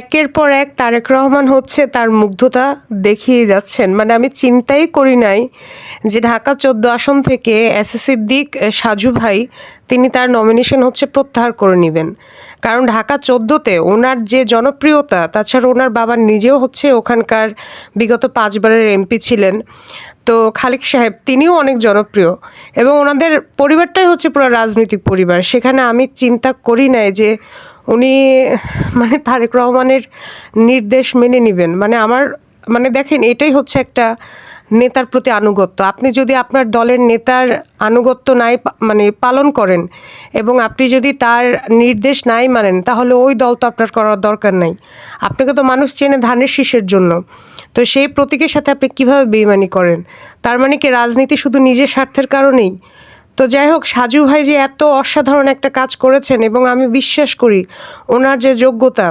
একের পর এক তারেক রহমান হচ্ছে তার মুগ্ধতা দেখিয়ে যাচ্ছেন। মানে আমি চিন্তাই করি নাই যে ঢাকা চোদ্দ আসন থেকে এস এস সিদ্দিক সাজু ভাই, তিনি তার নমিনেশন হচ্ছে প্রত্যাহার করে নেবেন। কারণ ঢাকা চোদ্দোতে ওনার যে জনপ্রিয়তা, তাছাড়া ওনার বাবা নিজেও হচ্ছে ওখানকার বিগত পাঁচবারের এমপি ছিলেন। তো খালিক সাহেব, তিনিও অনেক জনপ্রিয় এবং ওনাদের পরিবারটাই হচ্ছে পুরো রাজনৈতিক পরিবার। সেখানে আমি চিন্তা করি নাই যে উনি মানে তারেক রহমানের নির্দেশ মেনে নেবেন। মানে আমার মানে দেখেন, এটাই হচ্ছে একটা নেতার প্রতি আনুগত্য। আপনি যদি আপনার দলের নেতার আনুগত্য নাই মানে পালন করেন এবং আপনি যদি তার নির্দেশ নাই মানেন, তাহলে ওই দল তো আপনার করার দরকার নাই। আপনাকে তো মানুষ চেনে ধানের শীষের জন্য। তো সেই প্রতীকের সাথে আপনি কীভাবে বেইমানি করেন? তার মানে কি রাজনীতি শুধু নিজের স্বার্থের কারণেই? তো যাই হোক, সাজু ভাই যে এত অসাধারণ একটা কাজ করেছেন এবং আমি বিশ্বাস করি ওনার যে যোগ্যতা,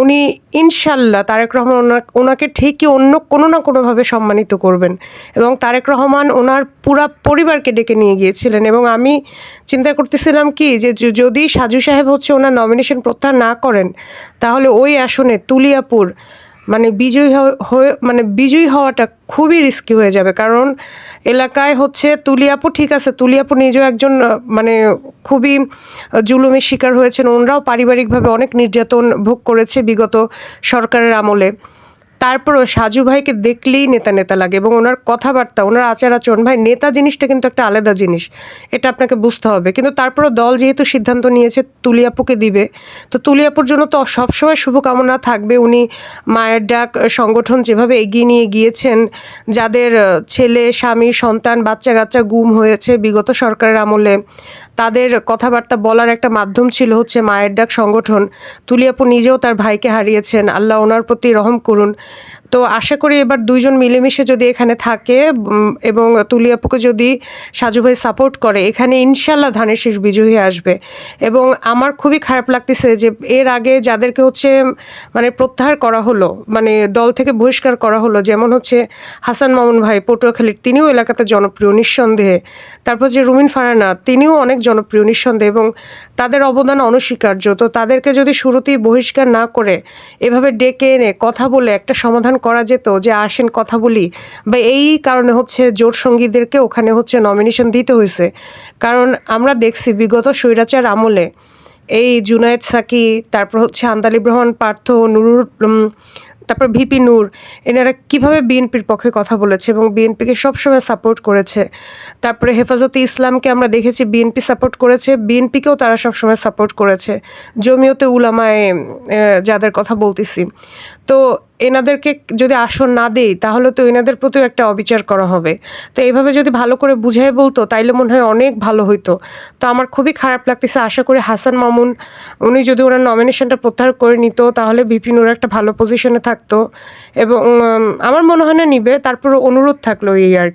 উনি ইনশাল্লাহ তারেক রহমান ওনাকে ঠিকই অন্য কোনো না কোনোভাবে সম্মানিত করবেন এবং তারেক রহমান ওনার পুরা পরিবারকে ডেকে নিয়ে গিয়েছিলেন এবং আমি চিন্তা করতেছিলাম কি যে যদি সাজু সাহেব হচ্ছে ওনার নমিনেশন প্রত্যাহার না করেন, তাহলে ওই আসনে তুলিয়াপুর মানে বিজয়ী হয়ে মানে বিজয়ী হওয়াটা খুবই রিস্কি হয়ে যাবে। কারণ এলাকায় হচ্ছে তুলিয়াপু ঠিক আছে, তুলিয়াপু নিজেও একজন মানে খুবই জুলুমের শিকার হয়েছেন। ওনরাও পারিবারিকভাবে অনেক নির্যাতন ভোগ করেছে বিগত সরকারের আমলে। তারপরও সাজু ভাইকে দেখলেই নেতা নেতা লাগে এবং ওনার কথাবার্তা, ওনার আচার আচরণ ভাই, নেতা জিনিসটা কিন্তু একটা আলাদা জিনিস। এটা আপনাকে বুঝতে হবে। কিন্তু তারপরও দল যেহেতু সিদ্ধান্ত নিয়েছে তুলিয়াপুকে দিবে, তো তুলিয়াপুর জন্য তো সবসময় শুভকামনা থাকবে। উনি মায়ের ডাক, সংগঠন যেভাবে এগিয়ে নিয়ে গিয়েছেন, যাদের ছেলে, স্বামী, সন্তান বাচ্চা কাচ্চা গুম হয়েছে বিগত সরকারের আমলে, তাদের কথাবার্তা বলার একটা মাধ্যম ছিল হচ্ছে মায়ের ডাক সংগঠন। তুলিয়াপু নিজেও তার ভাইকে হারিয়েছেন। আল্লাহ ওনার প্রতি রহম করুন। তো আশা করি এবার দুইজন মিলেমিশে যদি এখানে থাকে এবং তুলিয়াপুকে যদি সাজু ভাই সাপোর্ট করে, এখানে ইনশাল্লাহ ধানের শীষ বিজয়ী আসবে। এবং আমার খুবই খারাপ লাগতেছে যে এর আগে যাদেরকে হচ্ছে মানে প্রত্যাহার করা হলো মানে দল থেকে বহিষ্কার করা হলো, যেমন হচ্ছে হাসান মামুন ভাই, পটুয়াখালীর, তিনিও এলাকাতে জনপ্রিয়, নিঃসন্দেহে। তারপর যে রুমিন ফারানা, তিনিও অনেক জনপ্রিয়, নিঃসন্দেহে, এবং তাদের অবদান অনস্বীকার্য। তো তাদেরকে যদি শুরুতেই বহিষ্কার না করে, এভাবে ডেকে এনে কথা বলে একটা সমাধান করা যেত যে আসেন কথা বলি, বা এই কারণে হচ্ছে জোট সঙ্গীদেরকে ওখানে হচ্ছে নমিনেশন দিতে হয়েছে। কারণ আমরা দেখছি বিগত স্বৈরাচার আমলে এই জুনায়েদ সাকি, তারপর হচ্ছে আন্দালি ব্রহণ পার্থ নুরুর তারপর ভিপি নূর এনারা কীভাবে বিএনপির পক্ষে কথা বলেছে এবং বিএনপিকে সবসময় সাপোর্ট করেছে? তারপরে হেফাজতে ইসলামকে আমরা দেখেছি বিএনপি সাপোর্ট করেছে বিএনপিকেও তারা সবসময় সাপোর্ট করেছে। জমিয়তে উলামায় যাদের কথা বলতেছি। তো এনাদেরকে যদি আসন না দেই, তাহলে তো এনাদের প্রতিও একটা অবিচার করা হবে। তো এইভাবে যদি ভালো করে বুঝাই বলতো, তাইলে মনে হয় অনেক ভালো হইতো। তো আমার খুবই খারাপ লাগতেছে, আশা করি হাসান মামুন, উনি যদি ওনার নমিনেশনটা প্রত্যাহার করে নিত, তাহলে বিপিনুর একটা ভালো পজিশনে থাকতো এবং আমার মনে হয় না নিবে তারপর অনুরোধ থাকল এই আর।